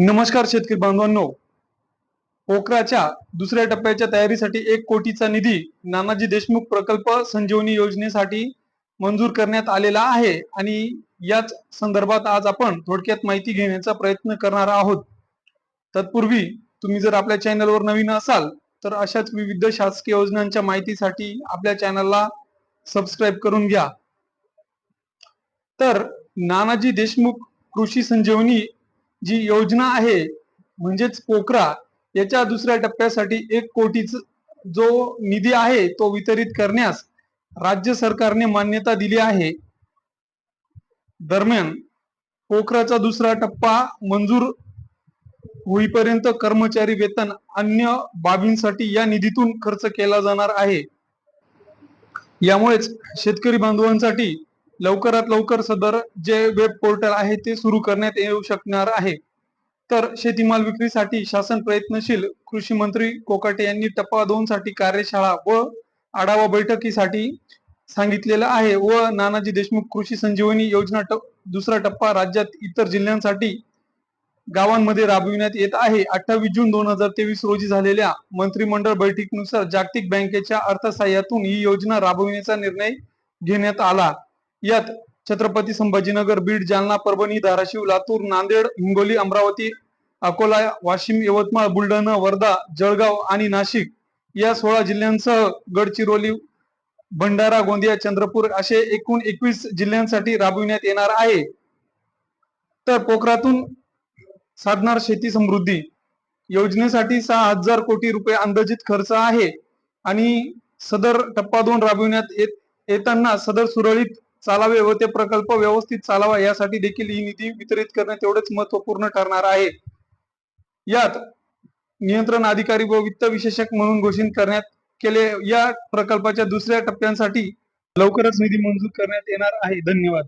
नमस्कार शेतकरी बांधवांनो. पोखराच्या दुसऱ्या टप्प्याच्या तयारीसाठी एक कोटीचा निधी नानाजी देशमुख प्रकल्प संजीवनी योजनेसाठी मंजूर करण्यात आलेला आहे आणि याच संदर्भात आज आपण थोडक्यात माहिती घेण्याचा प्रयत्न करणार आहोत. तत्पूर्वी तुम्ही जर आपल्या चॅनलवर नवीन असाल तर अशाच विविध शासकीय योजनांच्या माहितीसाठी आपल्या चॅनलला सबस्क्राईब करून घ्या. तर नानाजी देशमुख कृषी संजीवनी जी योजना आहे म्हणजेच पोखरा याच्या दुसऱ्या टप्प्यासाठी एक कोटीच जो निधी आहे तो वितरित करण्यास राज्य सरकारने मान्यता दिली आहे. दरम्यान पोखराचा दुसरा टप्पा मंजूर होईपर्यंत कर्मचारी वेतन अन्य बाबींसाठी या निधीतून खर्च केला जाणार आहे. यामुळेच शेतकरी बांधवांसाठी लवकरात लवकर सदर जे वेब पोर्टल आहे ते सुरू करण्यात येऊ शकणार आहे. तर शेतीमाल विक्रीसाठी शासन प्रयत्नशील कृषी मंत्री कोकाटे यांनी टप्पा दोन साठी कार्यशाळा व आढावा बैठकीसाठी सांगितलेलं आहे व नानाजी देशमुख कृषी संजीवनी योजना दुसरा टप्पा राज्यात इतर जिल्ह्यांसाठी गावांमध्ये राबविण्यात येत आहे. अठ्ठावीस जून दोन हजार तेवीस रोजी झालेल्या मंत्रिमंडळ बैठकीनुसार जागतिक बँकेच्या अर्थसहाय्यातून ही योजना राबविण्याचा निर्णय घेण्यात आला. यात छत्रपती संभाजीनगर बीड जालना परभणी धाराशिव लातूर नांदेड हिंगोली अमरावती अकोला वाशिम यवतमाळ बुलढाणा वर्धा जळगाव आणि नाशिक या सोळा जिल्ह्यांसह गडचिरोली भंडारा गोंदिया चंद्रपूर असे एकूण एकवीस जिल्ह्यांसाठी राबविण्यात येणार आहे. तर पोखरातून साधणार शेती समृद्धी योजनेसाठी सहा हजार कोटी रुपये अंदाजित खर्च आहे आणि सदर टप्पा दोन राबविण्यात येत येताना सदर सुरळीत चालावे व ते प्रकल्प व्यवस्थित चालावा यासाठी देखील ही निधी वितरित करणे तेवढेच महत्त्वपूर्ण ठरणार आहे. यात नियंत्रण अधिकारी व वित्त विशेषक म्हणून घोषित करण्यात केले या प्रकल्पाच्या दुसऱ्या टप्प्यांसाठी लवकरच निधी मंजूर करण्यात येणार आहे. धन्यवाद.